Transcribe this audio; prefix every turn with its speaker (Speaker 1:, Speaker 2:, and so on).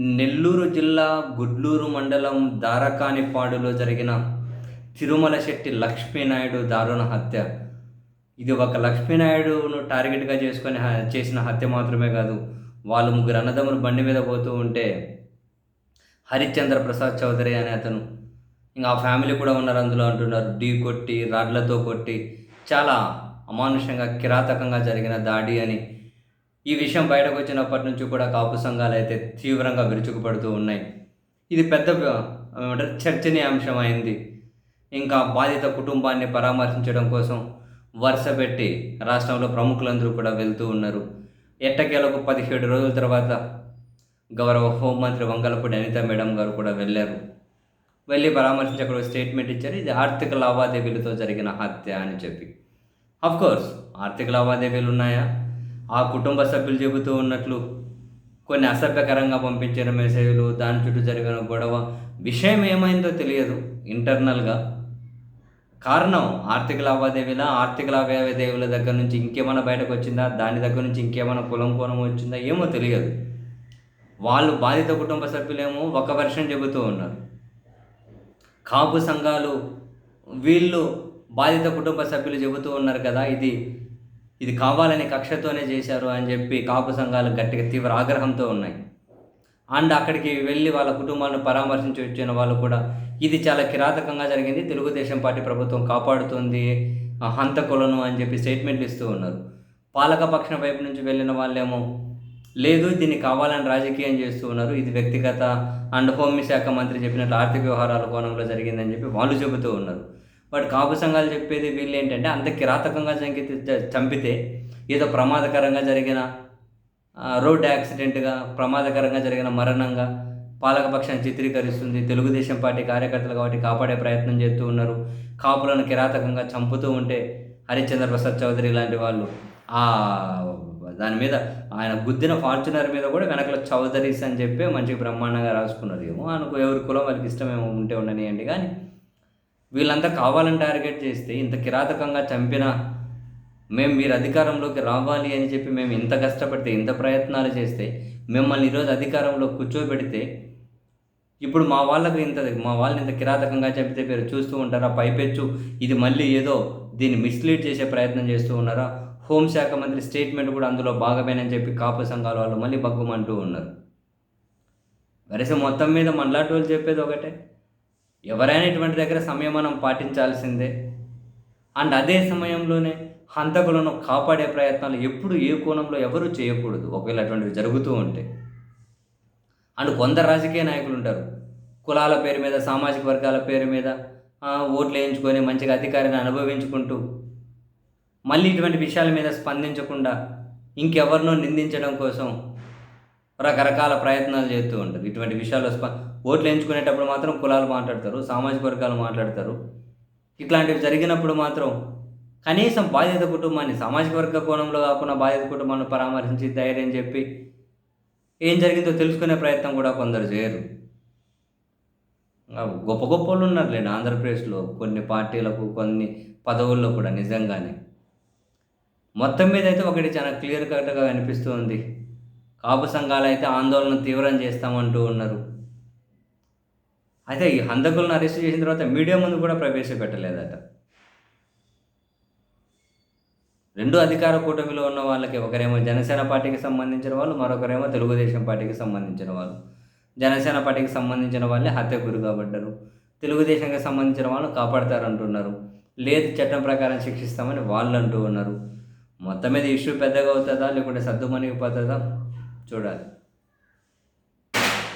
Speaker 1: నెల్లూరు జిల్లా గుడ్లూరు మండలం దారకానిపాడులో జరిగిన తిరుమల శెట్టి లక్ష్మీనాయుడు దారుణ హత్య. ఇది ఒక లక్ష్మీనాయుడును టార్గెట్గా చేసుకొని చేసిన హత్య మాత్రమే కాదు వాళ్ళు ముగ్గురు అన్నదమ్ములు బండి మీద పోతూ ఉంటే హరిశ్చంద్ర ప్రసాద్ చౌదరి అనే అతను ఇంకా ఆ ఫ్యామిలీ కూడా ఉన్నారు అందులో అంటున్నారు. ఢీ కొట్టి రాడ్లతో కొట్టి చాలా అమానుషంగా కిరాతకంగా జరిగిన దాడి అని ఈ విషయం బయటకు వచ్చినప్పటి నుంచి కూడా కాపు సంఘాలు అయితే తీవ్రంగా విరుచుకుపడుతూ ఉన్నాయి. ఇది పెద్ద చర్చనీయాంశం అయింది ఇంకా బాధిత కుటుంబాన్ని పరామర్శించడం కోసం వరుస పెట్టి రాష్ట్రంలో ప్రముఖులందరూ కూడా వెళ్తూ ఉన్నారు. ఎట్టకేలకు పదిహేడు రోజుల తర్వాత గౌరవ హోంమంత్రి వంగలపూడి అనిత మేడం గారు కూడా వెళ్ళారు. వెళ్ళి పరామర్శించి అక్కడ స్టేట్మెంట్ ఇచ్చారు. ఇది ఆర్థిక లావాదేవీలతో జరిగిన హత్య అని చెప్పి. అఫ్కోర్స్ ఆర్థిక లావాదేవీలు ఉన్నాయా? ఆ కుటుంబ సభ్యులు చెబుతూ ఉన్నట్లు కొన్ని అసభ్యకరంగా పంపించిన మెసేజ్లు దాని చుట్టూ జరిగిన గొడవ. విషయం ఏమైందో తెలియదు ఇంటర్నల్గా. కారణం ఆర్థిక లావాదేవీల? ఆర్థిక లావాదేవీల దగ్గర నుంచి ఇంకేమైనా బయటకు వచ్చిందా? దాని దగ్గర నుంచి ఇంకేమైనా కులం కోణం వచ్చిందా? ఏమో తెలియదు. వాళ్ళు బాధిత కుటుంబ సభ్యులేమో ఒక వర్షం చెబుతూ ఉన్నారు. కాపు సంఘాలు వీళ్ళు బాధిత కుటుంబ సభ్యులు చెబుతూ ఉన్నారు కదా ఇది ఇది కావాలని కక్షతోనే చేశారు అని చెప్పి కాపు సంఘాలు గట్టిగా తీవ్ర ఆగ్రహంతో ఉన్నాయి. అండ్ అక్కడికి వెళ్ళి వాళ్ళ కుటుంబాలను పరామర్శించి వచ్చిన వాళ్ళు కూడా ఇది చాలా కిరాతకంగా జరిగింది తెలుగుదేశం పార్టీ ప్రభుత్వం కాపాడుతుంది హంతకులను అని చెప్పి స్టేట్మెంట్లు ఇస్తూ ఉన్నారు. పాలకపక్షం వైపు నుంచి వెళ్ళిన వాళ్ళేమో లేదు దీన్ని కావాలని రాజకీయం చేస్తూ ఉన్నారు ఇది వ్యక్తిగత అండ్ హోంశాఖ మంత్రి చెప్పినట్లు ఆర్థిక వ్యవహారాల కోణంలో జరిగిందని చెప్పి వాళ్ళు చెబుతూ ఉన్నారు. బట్ కాపు సంఘాలు చెప్పేది వీళ్ళు ఏంటంటే అంత కిరాతకంగా చంపితే చంపితే ఏదో ప్రమాదకరంగా జరిగిన రోడ్ యాక్సిడెంట్గా ప్రమాదకరంగా జరిగిన మరణంగా పాలకపక్షాన్ని చిత్రీకరిస్తుంది. తెలుగుదేశం పార్టీ కార్యకర్తలు కాబట్టి కాపాడే ప్రయత్నం చేస్తూ ఉన్నారు. కాపులను కిరాతకంగా చంపుతూ ఉంటే హరిశ్చంద్ర ప్రసాద్ చౌదరి లాంటి వాళ్ళు ఆ దాని మీద ఆయన గుద్దిన ఫార్చునర్ మీద కూడా వెనకల చౌదరీస్ అని చెప్పి మంచి బ్రహ్మాండంగా రాసుకున్నారు ఏమో అనుకో ఎవరి కులం వాళ్ళకి ఇష్టమేమో ఉంటే ఉండనియండి. కానీ వీళ్ళంతా కావాలని టార్గెట్ చేస్తే ఇంత కిరాతకంగా చంపిన మేము మీరు అధికారంలోకి రావాలి అని చెప్పి మేము ఇంత కష్టపడితే ఇంత ప్రయత్నాలు చేస్తే మిమ్మల్ని ఈరోజు అధికారంలో కూర్చోబెడితే ఇప్పుడు మా వాళ్ళకు ఇంత మా వాళ్ళని ఇంత కిరాతకంగా చంపితే మీరు చూస్తూ ఉంటారా పైపెచ్చు ఇది మళ్ళీ ఏదో దీన్ని మిస్లీడ్ చేసే ప్రయత్నం చేస్తూ ఉన్నారా? హోంశాఖ మంత్రి స్టేట్మెంట్ కూడా అందులో భాగమేనని చెప్పి కాపు సంఘాల వాళ్ళు మళ్ళీ బగ్గుమంటూ ఉన్నారు. వరస మొత్తం మీద మనలాంటి వాళ్ళు చెప్పేది ఒకటే. ఎవరైనా ఇటువంటి దగ్గర సంయమనం పాటించాల్సిందే. అండ్ అదే సమయంలోనే హంతకులను కాపాడే ప్రయత్నాలు ఎప్పుడు ఏ కోణంలో ఎవరు చేయకూడదు. ఒకవేళ అటువంటివి జరుగుతూ ఉంటే. అండ్ కొందరు రాజకీయ నాయకులు ఉంటారు. కులాల పేరు మీద సామాజిక వర్గాల పేరు మీద ఓట్లు వేయించుకొని మంచిగా అధికారాన్ని అనుభవించుకుంటూ మళ్ళీ ఇటువంటి విషయాల మీద స్పందించకుండా ఇంకెవరినో నిందించడం కోసం రకరకాల ప్రయత్నాలు చేస్తూ ఉంటుంది ఇటువంటి విషయాల్లో స్ప ఓట్లు ఎంచుకునేటప్పుడు మాత్రం కులాలు మాట్లాడతారు సామాజిక వర్గాలు మాట్లాడతారు. ఇట్లాంటివి జరిగినప్పుడు మాత్రం కనీసం బాధిత కుటుంబాన్ని సామాజిక వర్గ కోణంలో కాకుండా బాధిత కుటుంబాన్ని పరామర్శించి ధైర్యం చెప్పి ఏం జరిగిందో తెలుసుకునే ప్రయత్నం కూడా కొందరు చేయరు. గొప్ప గొప్ప వాళ్ళు ఉన్నారులేండి ఆంధ్రప్రదేశ్లో కొన్ని పార్టీలకు కొన్ని పదవుల్లో కూడా నిజంగానే. మొత్తం మీద అయితే ఒకటి చాలా క్లియర్ కట్గా కనిపిస్తుంది కాపు సంఘాలు అయితే ఆందోళన తీవ్రం చేస్తామంటూ ఉన్నారు. అయితే ఈ హంతకులను అరెస్ట్ చేసిన తర్వాత మీడియా ముందు కూడా ప్రవేశపెట్టలేదట. రెండు అధికార కూటమిలో ఉన్న వాళ్ళకి ఒకరేమో జనసేన పార్టీకి సంబంధించిన వాళ్ళు మరొకరేమో తెలుగుదేశం పార్టీకి సంబంధించిన వాళ్ళు. జనసేన పార్టీకి సంబంధించిన వాళ్ళే హత్య గురి కాబడ్డారు తెలుగుదేశంకి సంబంధించిన వాళ్ళు కాపాడతారంటున్నారు. లేదు చట్టం ప్రకారం శిక్షిస్తామని వాళ్ళు అంటూ ఉన్నారు. మొత్తం మీద ఇష్యూ పెద్దగా అవుతుందా లేకుంటే సర్దుమణిగిపోతుందా? చూడాలి.